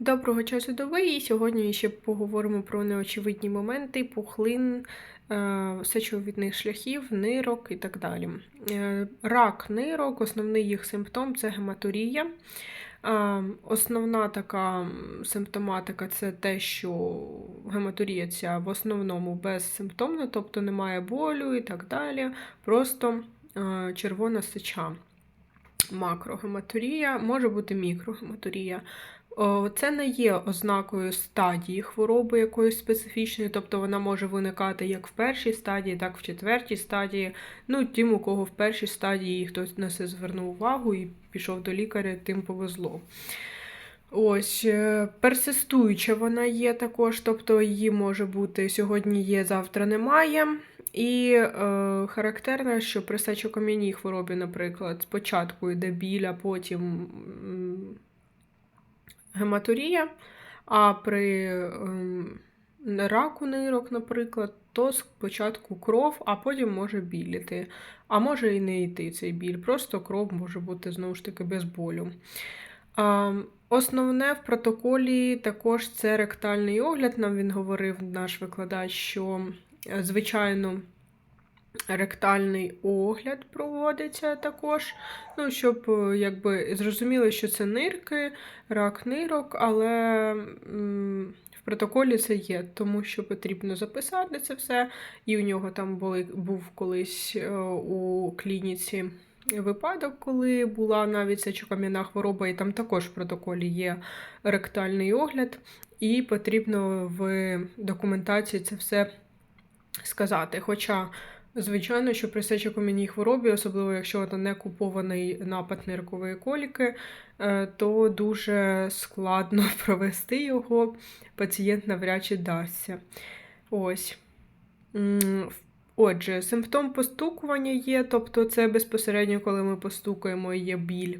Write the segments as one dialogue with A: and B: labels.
A: Доброго часу доби, і сьогодні ще поговоримо про неочевидні моменти, пухлин, е, сечовідних шляхів, нирок і так далі. Е, Рак нирок, основний їх симптом це гематурія. Е, Основна така симптоматика це те, що гематурія ця в основному безсимптомна, тобто немає болю і так далі. Просто червона сеча. Макрогематурія, може бути мікрогематурія. О, Це не є ознакою стадії хвороби якоїсь специфічної, тобто вона може виникати як в першій стадії, так і в четвертій стадії. Ну, тим, у кого в першій стадії хтось на це звернув увагу і пішов до лікаря, тим повезло. Ось, е, персистуюча вона є також, тобто її може бути сьогодні є, завтра немає. І е, характерно, що при сечокам'яній хворобі, наприклад, спочатку йде біль, а потім гематурія, а при ем, раку нирок, наприклад, то спочатку кров, а потім може біль іти. А може і не йти цей біль, просто кров може бути знову ж таки без болю. Основне в протоколі також це ректальний огляд. Нам він говорив наш викладач, що е, звичайно. Ректальний огляд проводиться також. Ну, щоб е, якби зрозуміли, що це нирки, рак нирок, але в протоколі це є, тому що потрібно записати це все. І у нього там були, був колись е, у клініці випадок, коли була навіть сечокам'яна хвороба, і там також в протоколі є ректальний огляд, і потрібно в документації це все сказати. Хоча Звичайно, що при сечокам'яній хворобі, особливо якщо це не купований напад ниркової коліки, е, то дуже складно провести його, пацієнт навряд чи дасться. Ось. Отже, симптом постукування є, тобто це безпосередньо, коли ми постукаємо, є біль.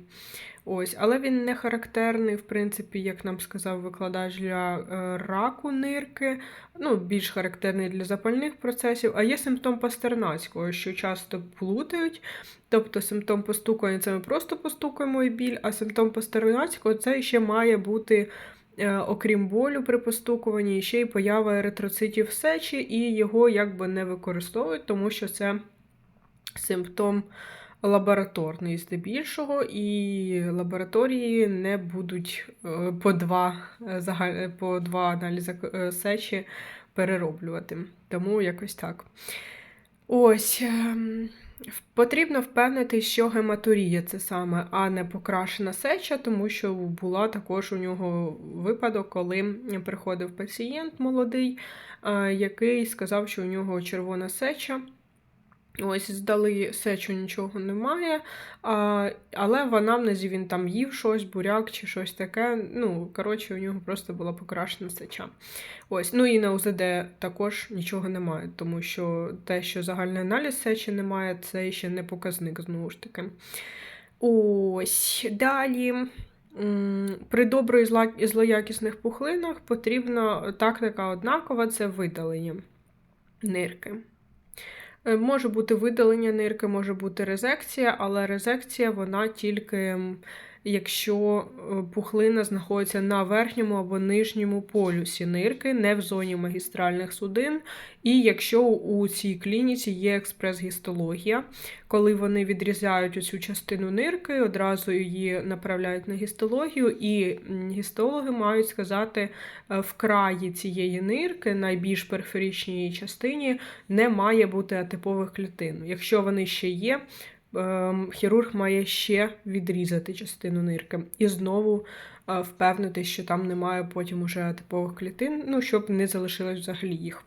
A: Ось, але він не характерний, в принципі, як нам сказав викладач для е, раку нирки, ну, більш характерний для запальних процесів, а є симптом пастернацького, що часто плутають. Тобто симптом постукування це ми просто постукаємо і біль, а симптом пастернацького це ще має бути. е, Окрім болю при постукуванні, ще й поява еритроцитів в сечі, і його якби не використовують, тому що це симптом лабораторний здебільшого, і лабораторії не будуть е, по два, е, по два аналізи е, сечі перероблювати. Тому якось так. Ось. ем, Потрібно впевнити, що гематурія це саме, а не покрашена сеча, тому що була також у нього випадок, коли приходив пацієнт молодий, е, який сказав, що у нього червона сеча. Ось, здали сечу, нічого немає, а, але в анамнезі він там їв щось, буряк чи щось таке. Ну, коротше, у нього просто була покрашена сеча. Ось, ну і на УЗД також нічого немає, тому що те, що загальний аналіз сечі немає, це ще не показник, знову ж таки. Ось, далі. При добро і злоякісних пухлинах потрібна тактика однакова це видалення нирки. Е, Може бути видалення нирки, може бути резекція, але резекція вона тільки якщо е, пухлина знаходиться на верхньому або нижньому полюсі нирки, не в зоні магістральних судин. І якщо у цій клініці є експрес-гістологія, коли вони відрізають оцю частину нирки, одразу її направляють на гістологію, і гістологи мають сказати е, в краї цієї нирки, найбільш периферичній частині, не має бути атипових клітин. Якщо вони ще є, хірург має ще відрізати частину нирки і знову е, впевнити, що там немає потім уже атипових клітин, ну, щоб не залишилось взагалі їх.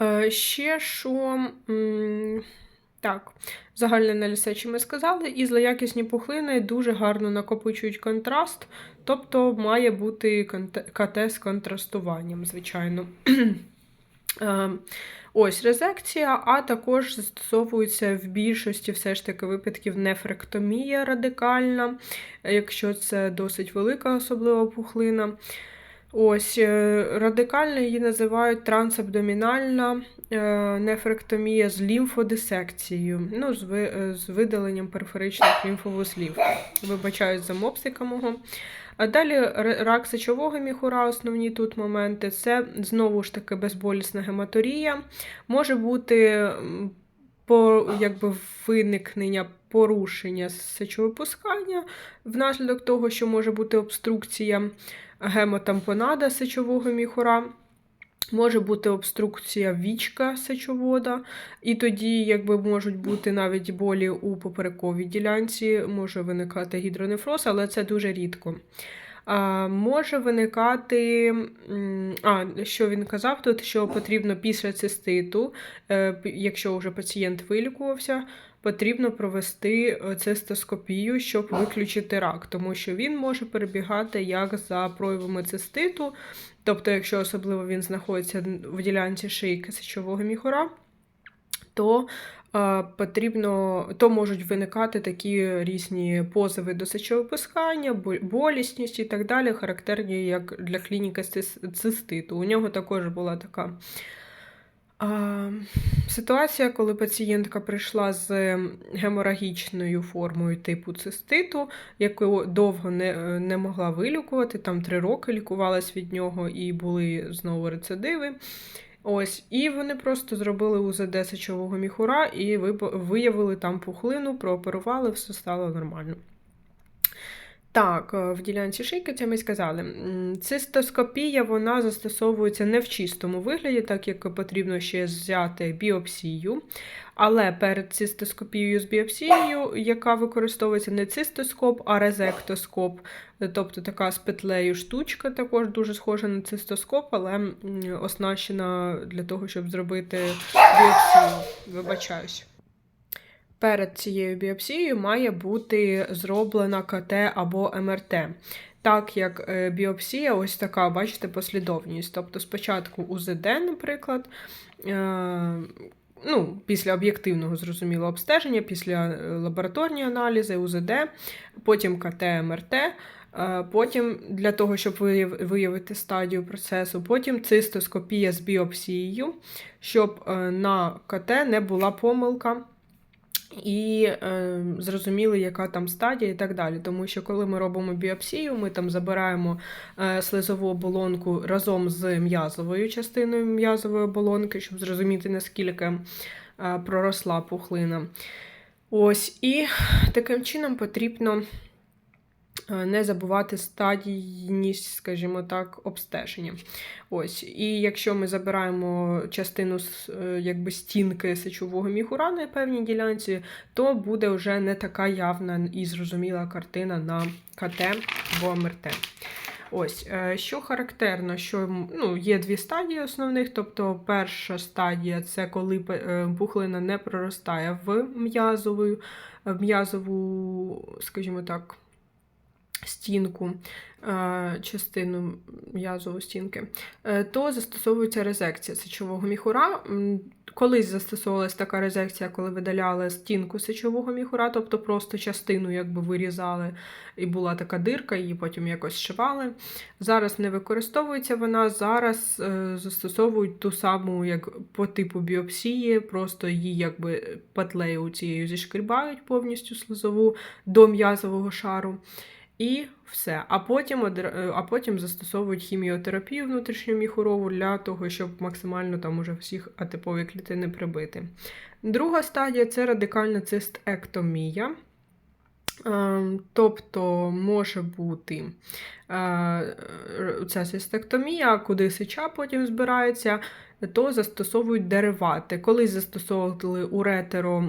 A: Е, Ще що. Так, загальне аналіз сечі ми сказали, і злоякісні пухлини дуже гарно накопичують контраст, тобто має бути КТ з контрастуванням, звичайно. Е, Ось резекція, а також застосовується в більшості все ж таки випадків нефректомія радикальна, якщо це досить велика особлива пухлина. Ось е, радикально її називають трансабдомінальна е, нефректомія з лімфодисекцією, ну, з, ви- з видаленням периферичних лімфовузлів. Вибачаюсь за мопсика мого. А далі рак сечового міхура, основні тут моменти, це знову ж таки безболісна гематорія. Може бути по, якби, виникнення порушення сечовипускання внаслідок того, що може бути обструкція гемотампонада сечового міхура. Може бути обструкція вічка сечовода, і тоді, якби можуть бути навіть болі у поперековій ділянці, може виникати гідронефроз, але це дуже рідко. А, може виникати, а, що він казав тут, що потрібно після циститу, е, якщо вже пацієнт вилікувався, потрібно провести цистоскопію, щоб виключити рак, тому що він може перебігати як за проявами циститу, тобто, якщо особливо він знаходиться в ділянці шийки сечового міхура, то е, потрібно, то можуть виникати такі різні позови до сечовипускання, болісність і так далі, характерні як для клініки циститу. У нього також була така ситуація, коли пацієнтка прийшла з геморагічною формою типу циститу, яку довго не, не могла вилікувати, там три роки лікувалась від нього і були знову рецидиви. Ось, і вони просто зробили УЗД сечового міхура і виявили там пухлину, прооперували, все стало нормально. Так, е, в ділянці шийки це ми сказали. Цистоскопія вона застосовується не в чистому вигляді, так як потрібно ще взяти біопсію. Але перед цистоскопією з біопсією, яка використовується не цистоскоп, а резектоскоп, тобто така з петлею штучка, також дуже схожа на цистоскоп, але оснащена для того, щоб зробити біопсію. Вибачаюсь. Перед цією біопсією має бути зроблена КТ або МРТ. Так як е, біопсія, ось така, бачите, послідовність. Тобто спочатку УЗД, наприклад, е, ну, після об'єктивного зрозуміло обстеження, після е, лабораторні аналізи, УЗД, потім КТ, МРТ. Потім для того, щоб виявити стадію процесу, потім цистоскопія з біопсією, щоб на КТ не була помилка і е, зрозуміли, яка там стадія і так далі. Тому що коли ми робимо біопсію, ми там забираємо е, слизову оболонку разом з м'язовою частиною м'язової оболонки, щоб зрозуміти, наскільки е, проросла пухлина. Ось, і таким чином потрібно не забувати стадійність, скажімо так, обстеження. Ось, і якщо ми забираємо частину е, якби, стінки сечового міхура на певній ділянці, то буде вже не така явна і зрозуміла картина на КТ або МРТ. Ось, е, що характерно, що ну, є дві стадії основних. Тобто, перша стадія це коли е, пухлина не проростає в м'язову, скажімо так, стінку, е, частину м'язову стінки, е, то застосовується резекція сечового міхура. Колись застосовувалась така резекція, коли видаляли стінку сечового міхура, тобто просто частину якби вирізали, і була така дирка, її потім якось зшивали. Зараз не використовується вона, зараз е, застосовують ту саму, як по типу біопсії, просто її якби петлею цією зішкрібають повністю слизову до м'язового шару. І все. А потім, е, а потім застосовують хіміотерапію внутрішньоміхурову для того, щоб максимально там уже всіх атипові клітини прибити. Друга стадія це радикальна цистектомія. Ем, Тобто може бути е, ця цистектомія, куди сеча потім збирається, то застосовують деривати. Колись застосовували уретеро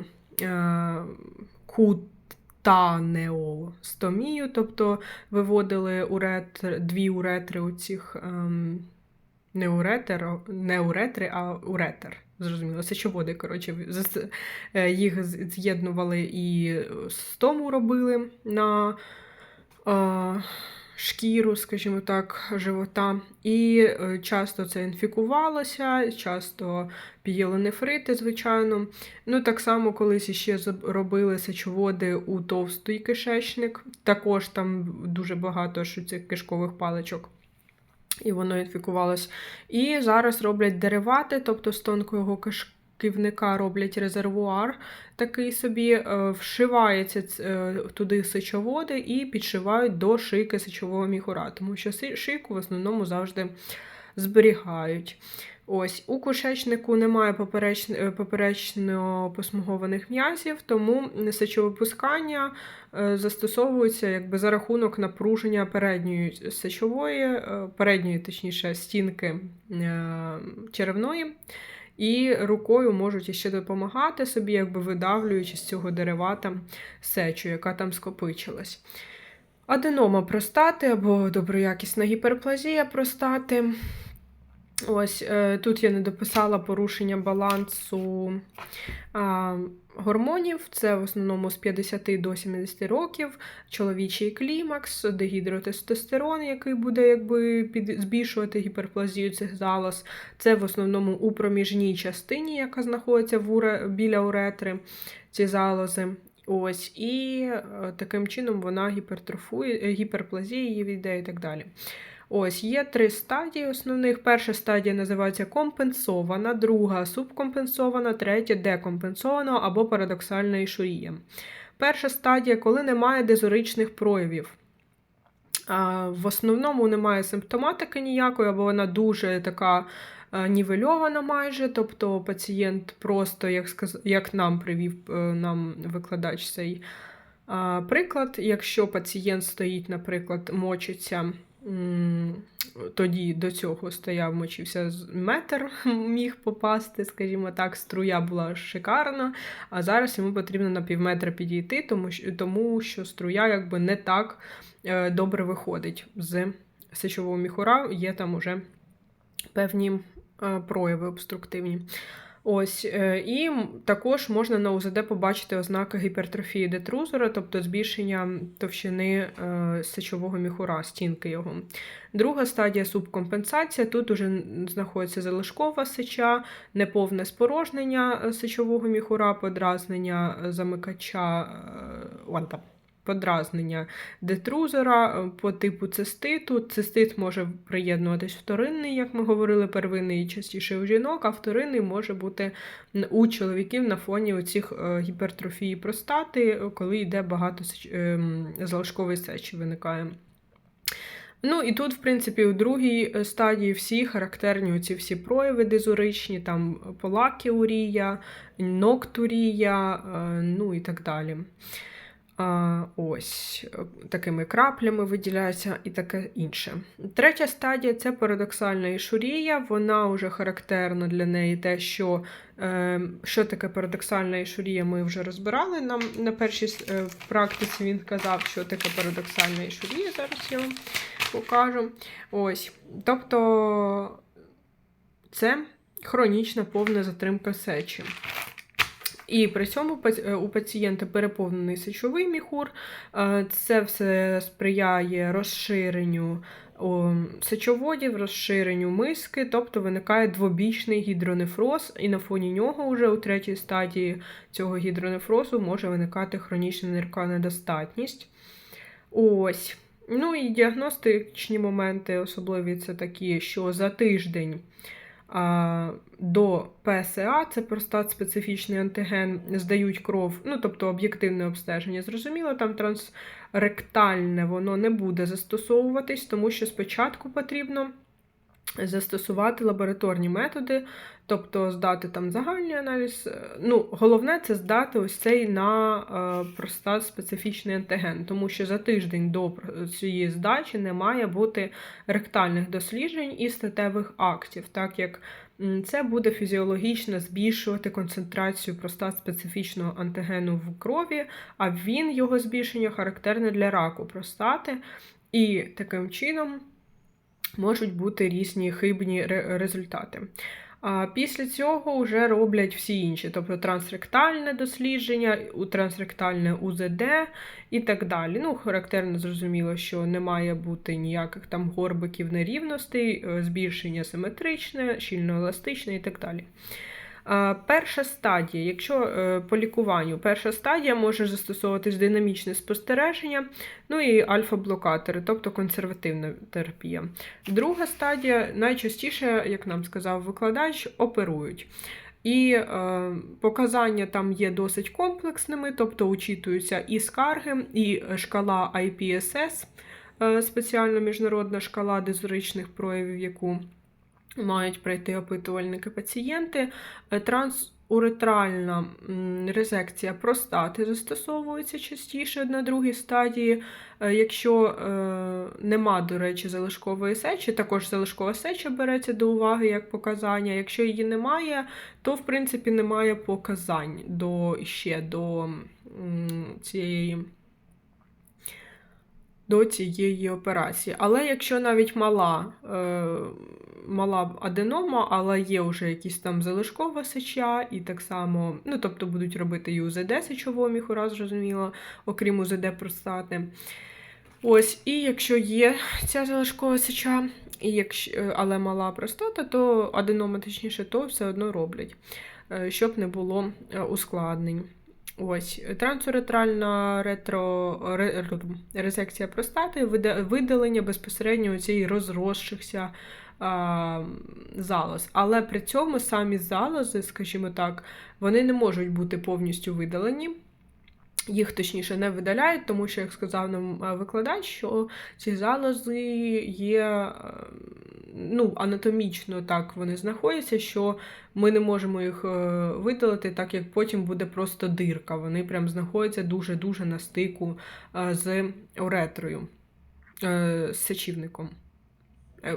A: е, кутанеостомію, тобто виводили уретр, дві уретри у цих ем, не, уретер, не уретри, а уретер. Зрозуміло, сечоводи, коротше, е, їх з'єднували і стому робили на е, шкіру, скажімо так, живота. І е, часто це інфікувалося, часто пієлонефрити, звичайно. Ну, так само колись заб- робили сечоводи у товстий кишечник. Також там дуже багато цих кишкових паличок. І воно інфікувалось. І зараз роблять деривати, тобто з тонкого киш... кивника роблять резервуар, такий собі, е, вшивається е, туди сечоводи і підшивають до шийки сечового міхура, тому що шийку в основному завжди зберігають. Ось у кишечнику немає е, поперечно посмугованих м'язів, тому сечовипускання застосовується якби за рахунок напруження передньої сечової, передньої, точніше, стінки черевної. І рукою можуть ще допомагати собі, якби видавлюючи з цього дерева там сечу, яка там скопичилась. Аденома простати або доброякісна гіперплазія простати. Ось е, тут я не дописала порушення балансу гормонів. Це в основному з 50 до 70 років, чоловічий клімакс, дегідротестостерон, який буде якби під, збільшувати гіперплазію цих залоз. Це в основному у проміжній частині, яка знаходиться в уре, біля уретри, ці залози. Ось, і е, таким чином вона гіпертрофує, гіперплазія її йде і так далі. Ось є три стадії основних. Перша стадія називається компенсована, друга субкомпенсована, третя декомпенсована або парадоксальна ішурія. Перша стадія, коли немає дезоричних проявів. В основному немає симптоматики ніякої, або вона дуже така е, нівельована майже. Тобто пацієнт просто, як сказ... як нам привів е, нам викладач цей приклад, якщо пацієнт стоїть, наприклад, мочиться. Тоді до цього стояв, мочився метр, міг попасти, скажімо так, струя була шикарна, а зараз йому потрібно на півметра підійти, тому що, тому що струя якби не так е, добре виходить з сечового міхура, є там уже певні е, прояви обструктивні. Ось, е, і також можна на УЗД побачити ознаки гіпертрофії детрузора, тобто збільшення товщини е, сечового міхура, стінки його. Друга стадія субкомпенсація. Тут уже знаходиться залишкова сеча, неповне спорожнення е, сечового міхура, подразнення замикача, вон подразнення детрузора е, по типу циститу. Цистит може приєднуватись вторинний, як ми говорили, первинний частіше у жінок, а вторинний може бути у чоловіків на фоні оцих е, гіпертрофії простати, е, коли йде багато залишкової сечі виникає. Ну і тут, в принципі, у другій стадії всі характерні ці всі прояви дезуричні, там полакіурія, ноктурія, ну і так далі. Ось е, такими краплями виділяється і таке інше. Третя стадія це парадоксальна ішурія. Вона вже характерна для неї те, що, е, що таке парадоксальна ішурія, ми вже розбирали. Нам на першій е, практиці він казав, що таке парадоксальна ішурія. Зараз я вам покажу. Ось. Тобто це хронічна повна затримка сечі. І при цьому е, у пацієнта переповнений сечовий міхур. Е, Це все сприяє розширенню сечоводів, розширенню миски, тобто виникає двобічний гідронефроз, і на фоні нього вже у третій стадії цього гідронефрозу може виникати хронічна ниркова недостатність. Ось. Ну і діагностичні моменти особливі це такі, що за тиждень до ПСА, це простат специфічний антиген, здають кров, ну тобто об'єктивне обстеження. Зрозуміло, там трансректальне воно не буде застосовуватись, тому що спочатку потрібно застосувати лабораторні методи, тобто здати там загальний аналіз. Ну, головне це здати ось цей на е, простат специфічний антиген, тому що за тиждень до цієї здачі не має бути ректальних досліджень і статевих актів, так як це буде фізіологічно збільшувати концентрацію простат специфічного антигену в крові, а він його збільшення характерне для раку простати. І таким чином можуть бути різні хибні результати. А після цього вже роблять всі інші, тобто трансректальне дослідження, трансректальне УЗД і так далі. Ну, характерно зрозуміло, що не має бути ніяких там горбиків нерівностей, е, збільшення симетричне, щільно-еластичне і так далі. Перша стадія, якщо е, по лікуванню, перша стадія може застосовуватись динамічне спостереження, ну і альфа-блокатори, тобто консервативна терапія. Друга стадія найчастіше, як нам сказав викладач, оперують. І е, показання там є досить комплексними, тобто учитуються і скарги, і шкала IPSS, е, спеціальна міжнародна шкала дезоричних проявів, яку мають пройти опитувальники пацієнти. Е, Трансуретральна резекція простати застосовується частіше на другій стадії. Е, Якщо е, нема, до речі, залишкової сечі, також залишкова сеча береться до уваги як показання. Якщо її немає, то в принципі немає показань до ще до цієї. До цієї операції. Але якщо навіть мала, е, мала аденома, але є вже якісь там залишкова сеча, і так само, ну тобто будуть робити і УЗД сечового міхура, зрозуміло, окрім УЗД простати. Ось, і якщо є ця залишкова сеча, і якщо, е, але мала простата, то аденома, точніше, то все одно роблять, е, щоб не було е, ускладнень. Ось, трансуретральна ретро, ре- ре- резекція простати, вида- видалення безпосередньо цієї розросшихся а, залоз. Але при цьому самі залози, скажімо так, вони не можуть бути повністю видалені. Їх точніше не видаляють, тому що, як сказав нам е, викладач, що ці залози є е, ну, анатомічно так вони знаходяться, що ми не можемо їх е, видалити, так як потім буде просто дирка. Вони прям знаходяться дуже-дуже на стику з уретрою, з сечівником.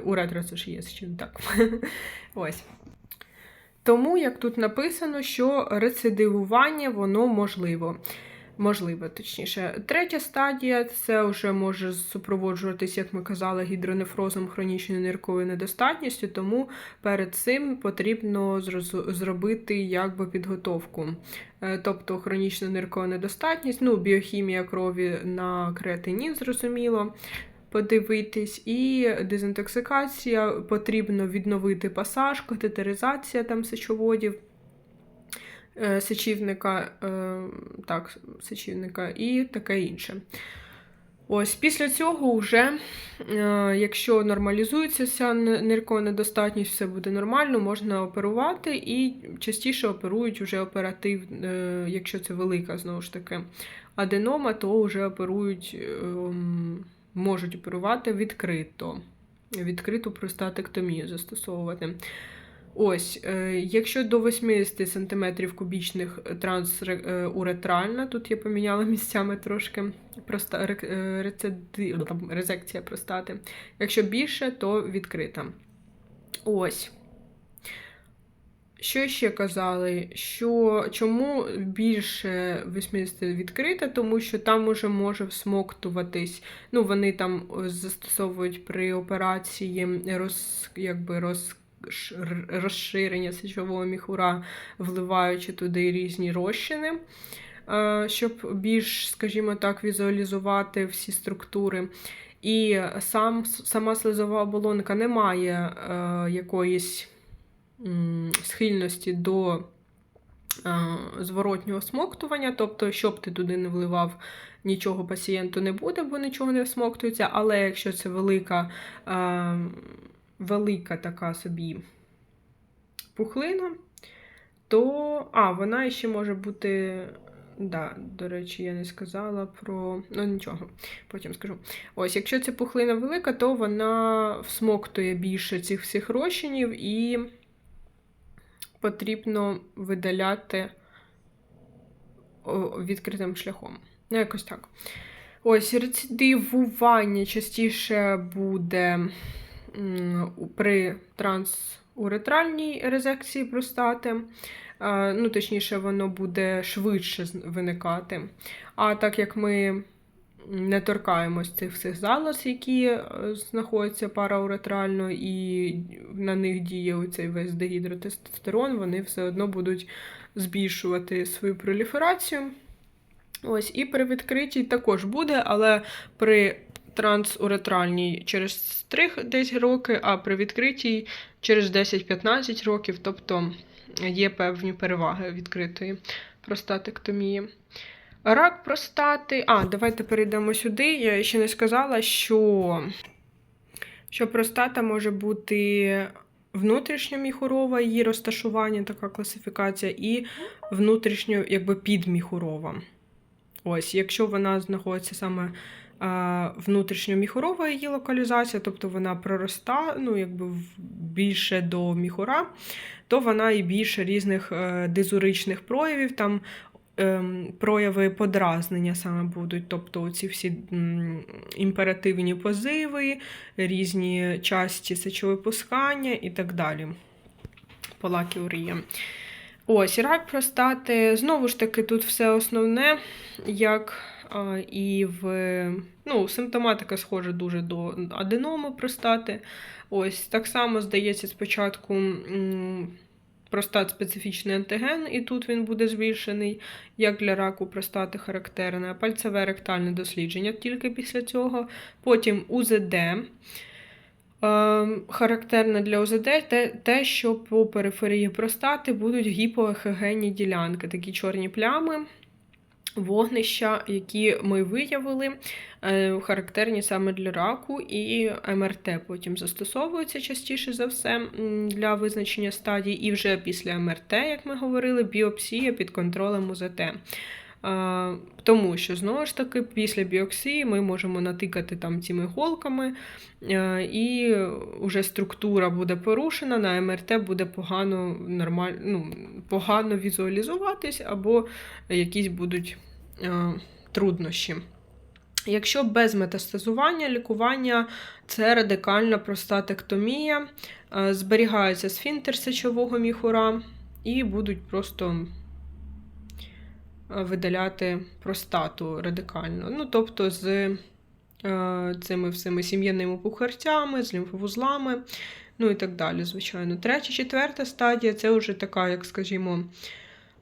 A: Уретра це ж є сечівник, так. Ось. Тому, як тут написано, що рецидивування воно можливо. Можливо, точніше. Третя стадія це вже може супроводжуватись, як ми казали, гідронефрозом хронічною нирковою недостатністю, тому перед цим потрібно зробити якби підготовку. Е, Тобто хронічна ниркова недостатність, ну, біохімія крові на креатинін, зрозуміло. Подивитись, і дезінтоксикація, потрібно відновити пасаж, катетеризація там сечоводів сечівника, е, так, сечівника і таке інше. Ось після цього, вже, е, якщо нормалізується ця ниркова недостатність, все буде нормально, можна оперувати і частіше оперують вже оператив, е, якщо це велика знову ж таки аденома, то вже оперують, можуть оперувати відкрито. Відкриту простатектомію застосовувати. Ось, е, якщо до 80 см кубічних трансуретральна, тут я поміняла місцями трошки проста, е, рецеди- резекція простати. Якщо більше, то відкрита. Ось. Що ще казали? Що чому більше 80 відкрита? Тому що там уже може всмоктуватись. Ну, вони там е, застосовують при операції роз, якби роз, розширення сечового міхура, вливаючи туди різні розчини, е, щоб більш, скажімо так, візуалізувати всі структури. І сам, сама слизова оболонка не має е, якоїсь м, схильності до е, зворотнього смоктування, тобто, щоб ти туди не вливав, нічого пацієнту не буде, бо нічого не всмоктується. Але якщо це велика, е, велика така собі пухлина, то а, вона ще може бути. Да, до речі, я не сказала про. Ну, нічого, потім скажу. Ось, якщо ця пухлина велика, то вона всмоктує більше цих всіх розчинів і потрібно видаляти відкритим шляхом. Ну, якось так. Ось, рецидивування частіше буде при трансуретральній резекції простати. Ну, точніше, воно буде швидше виникати. А так як ми не торкаємось цих всіх залоз, які е, знаходяться парауретрально, і на них діє цей весь дегідротестостерон, вони все одно будуть збільшувати свою проліферацію. Ось, і при відкритій також буде, але при трансуретральній через 3 десь роки, а при відкритій через 10-15 років, тобто є певні переваги відкритої простатектомії. Рак простати. А, давайте перейдемо сюди. Я ще не сказала, що, що простата може бути внутрішньоміхурова її розташування, така класифікація, і внутрішньо, якби підміхурова. Ось, якщо вона знаходиться саме а, внутрішньоміхурова її локалізація, тобто вона пророста, ну, якби більше до міхура, то вона і більше різних е, дизуричних проявів, там ем, прояви подразнення саме будуть, тобто ці всі імперативні позиви, різні часті сечовипускання і так далі. Полакіурія. Ось, рак простати. Знову ж таки, тут все основне, як і в ну, симптоматика схожа дуже до аденоми простати. Ось так само здається спочатку. Простат специфічний антиген, і тут він буде збільшений, як для раку простати характерне, пальцеве ректальне дослідження тільки після цього. Потім УЗД. Характерне для те, те, що по периферії простати будуть гіпоехогенні ділянки, такі чорні плями, вогнища, які ми виявили, е, характерні саме для раку, і МРТ потім застосовуються частіше за все для визначення стадій, і вже після МРТ, як ми говорили, біопсія під контролем УЗТ. Тому що знову ж таки після біопсії ми можемо натикати там цими голками, е, і вже структура буде порушена, на МРТ буде погано нормаль... ну, погано візуалізуватись, або якісь будуть е, труднощі. Якщо без метастазування, лікування це радикальна простатектомія, е, зберігається сфінктер сечового міхура і будуть просто видаляти простату радикально. Ну, тобто з е, цими всіми сім'яними пухарцями, з лімфовузлами, ну і так далі, звичайно. Третя, четверта стадія це вже така, як скажімо,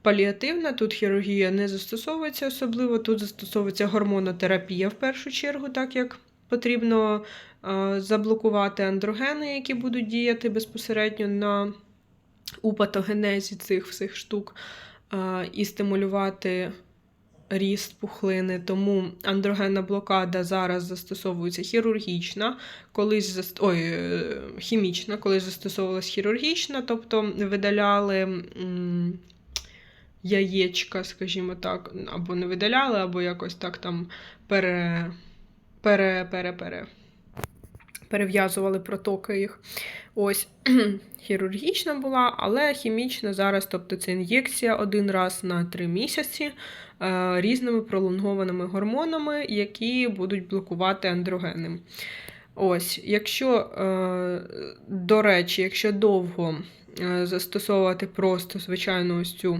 A: паліативна. Тут хірургія не застосовується особливо, тут застосовується гормонотерапія в першу чергу, так як потрібно е, заблокувати андрогени, які будуть діяти безпосередньо на у патогенезі цих всіх штук, і стимулювати ріст пухлини. Тому андрогенна блокада зараз застосовується хірургічна, колись заст... Ой, е, хімічна, колись застосовувалась хірургічна, тобто видаляли. Яєчка, скажімо так, або не видаляли, або якось так там пере, пере, пере, пере, перев'язували протоки їх. Ось хірургічна була, але хімічна зараз, тобто це ін'єкція один раз на три місяці е, різними пролонгованими гормонами, які будуть блокувати андрогени. Ось, якщо, е, до речі, якщо довго е, застосовувати просто звичайну ось цю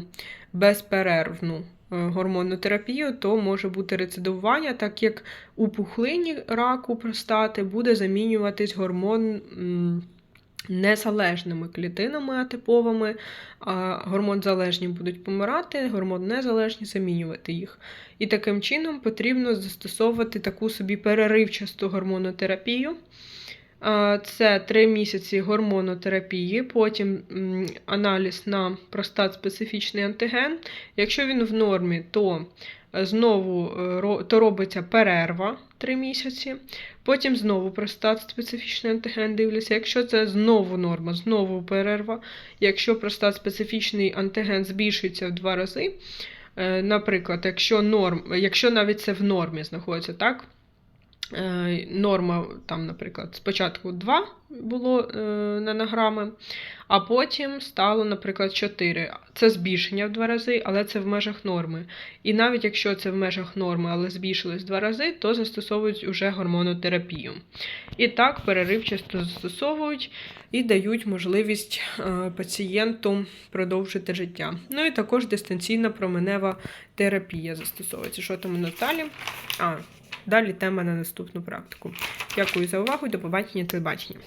A: безперервну гормонну терапію, то може бути рецидивування, так як у пухлині раку простати буде замінюватись гормон. Незалежними клітинами атиповими, а гормонзалежні будуть помирати, гормон незалежні замінювати їх. І таким чином потрібно застосовувати таку собі переривчасту гормонотерапію. Це 3 місяці гормонотерапії, потім аналіз на простат-специфічний антиген. Якщо він в нормі, то е, знову е, то робиться перерва 3 місяці. Потім знову простат-специфічний антиген дивляться. Якщо це знову норма, знову перерва. Якщо простат-специфічний антиген збільшується в 2 рази, е, наприклад, якщо норм, якщо навіть це в нормі знаходиться, так? Е, Норма, там, наприклад, спочатку 2 було е, нанограми, а потім стало, наприклад, 4. Це збільшення в 2 рази, але це в межах норми. І навіть якщо це в межах норми, але збільшилось в 2 рази, то застосовують уже гормонотерапію. І так переривчасто застосовують і дають можливість е, пацієнту продовжити життя. Ну і також дистанційна променева терапія застосовується. Що там у нас далі? А, Далі тема на наступну практику. Дякую за увагу. До побачення, телебачення.